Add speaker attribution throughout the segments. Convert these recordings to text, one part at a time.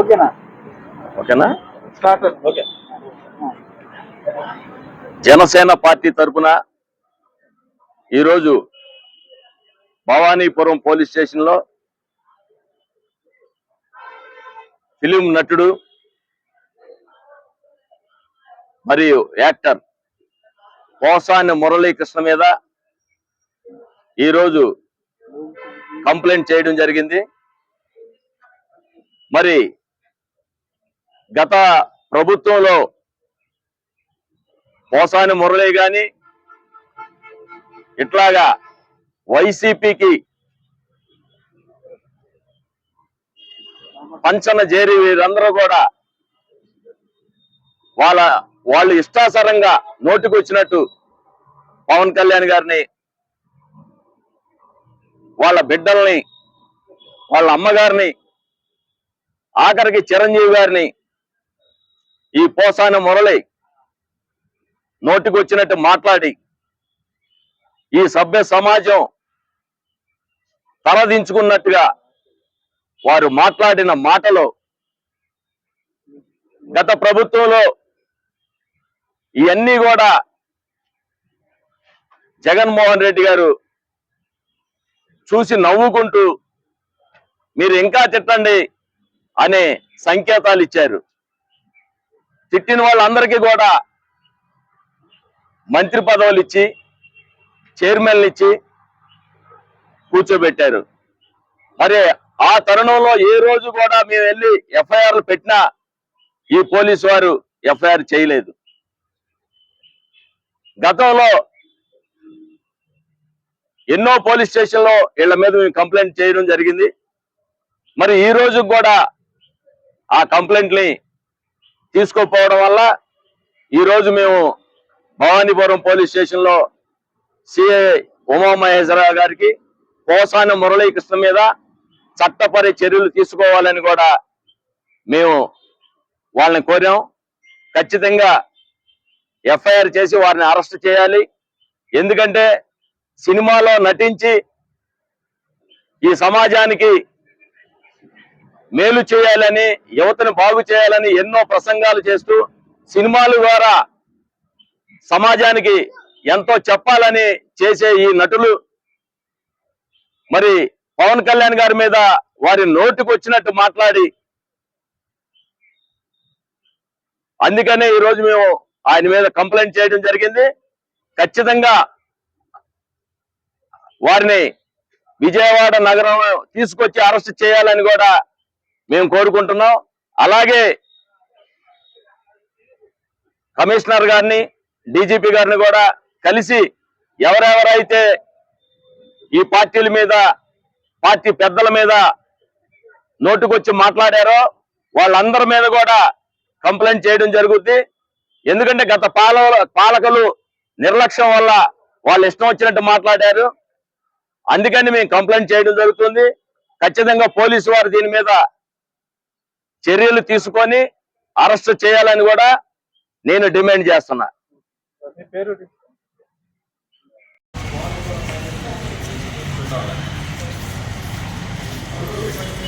Speaker 1: ఓకేనా?
Speaker 2: ఓకేనా?
Speaker 1: Start okay.
Speaker 2: Janasena party తరపున ఈరోజు భవానీపురం పోలీస్ స్టేషన్లో ఫిలిం నటుడు మరియు యాక్టర్ పోసాని మురళీకృష్ణ మీద ఈరోజు కంప్లైంట్ చేయడం జరిగింది. మరి గత ప్రభుత్వంలో పోసాని మురళి గాని ఇట్లాగా వైసీపీకి పంచన చేరి వీరందరూ కూడా వాళ్ళ వాళ్ళు ఇష్టాసరంగా నోటికి వచ్చినట్టు పవన్ కళ్యాణ్ గారిని వాళ్ళ బిడ్డల్ని వాళ్ళ అమ్మగారిని ఆఖరికి చిరంజీవి గారిని ఈ పోసాన మురళి నోటికొచ్చినట్టు మాట్లాడి ఈ సభ్య సమాజం తలదించుకున్నట్టుగా వారు మాట్లాడిన మాటలు గత ప్రభుత్వంలో ఇవన్నీ కూడా జగన్మోహన్ రెడ్డి గారు చూసి నవ్వుకుంటూ మీరు ఇంకా తిట్టండి అనే సంకేతాలు ఇచ్చారు. తిట్టిన వాళ్ళందరికీ కూడా మంత్రి పదవులు ఇచ్చి చైర్మన్లు ఇచ్చి కూర్చోబెట్టారు. మరి ఆ తరుణంలో ఏ రోజు కూడా మేము వెళ్ళి ఎఫ్ఐఆర్లు పెట్టినా ఈ పోలీసు వారు ఎఫ్ఐఆర్ చేయలేదు. గతంలో ఎన్నో పోలీస్ స్టేషన్లో వీళ్ళ మీద మేము కంప్లైంట్ చేయడం జరిగింది. మరి ఈ రోజు కూడా ఆ కంప్లైంట్ని తీసుకోకపోవడం వల్ల ఈ రోజు మేము భవానీపురం పోలీస్ స్టేషన్లో సిఐ ఉమామహేశ్వరరావు గారికి కోసాన మురళీకృష్ణ మీద చట్టపరి చర్యలు తీసుకోవాలని కూడా మేము వాళ్ళని కోరాం. ఖచ్చితంగా ఎఫ్ఐఆర్ చేసి వారిని అరెస్ట్ చేయాలి. ఎందుకంటే సినిమాలో నటించి ఈ సమాజానికి మేలు చేయాలని యువతను బాగు చేయాలని ఎన్నో ప్రసంగాలు చేస్తూ సినిమాల ద్వారా సమాజానికి ఎంతో చెప్పాలని చేసే ఈ నటులు. మరి పవన్ కళ్యాణ్ గారి మీద వారి నోటికి వచ్చినట్టు మాట్లాడి అందుకనే ఈ రోజు మేము ఆయన మీద కంప్లైంట్ చేయడం జరిగింది. ఖచ్చితంగా వారిని విజయవాడ నగరం తీసుకొచ్చి అరెస్ట్ చేయాలని కూడా మేము కోరుకుంటున్నాం. అలాగే కమిషనర్ గారిని డీజీపీ గారిని కూడా కలిసి ఎవరెవరైతే ఈ పార్టీల మీద పార్టీ పెద్దల మీద నోటుకొచ్చి మాట్లాడారో వాళ్ళందరి మీద కూడా కంప్లైంట్ చేయడం జరుగుద్ది. ఎందుకంటే గత పాల పాలకులు నిర్లక్ష్యం వల్ల వాళ్ళు ఇష్టం వచ్చినట్టు మాట్లాడారు. అందుకని మేము కంప్లైంట్ చేయడం జరుగుతుంది. ఖచ్చితంగా పోలీసు వారు దీని మీద చర్యలు తీసుకొని అరెస్ట్ చేయాలని కూడా నేను డిమాండ్ చేస్తున్నా.
Speaker 1: మీ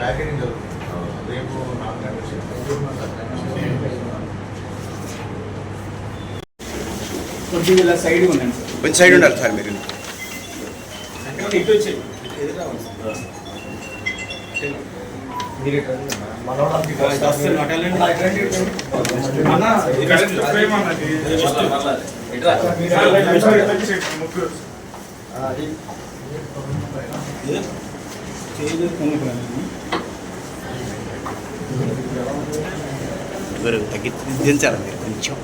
Speaker 3: ప్యాకెటింగ్ జరుగుతుంది. రేపు నాలుగు
Speaker 1: కొద్దిగా ఇలా సైడ్ ఉండండి సార్.
Speaker 4: కొంచెం సైడ్ ఉండాలి సార్ మీరు.
Speaker 1: ఇటు వచ్చి
Speaker 4: తగ్గి దించాలి మీరు కొంచెం.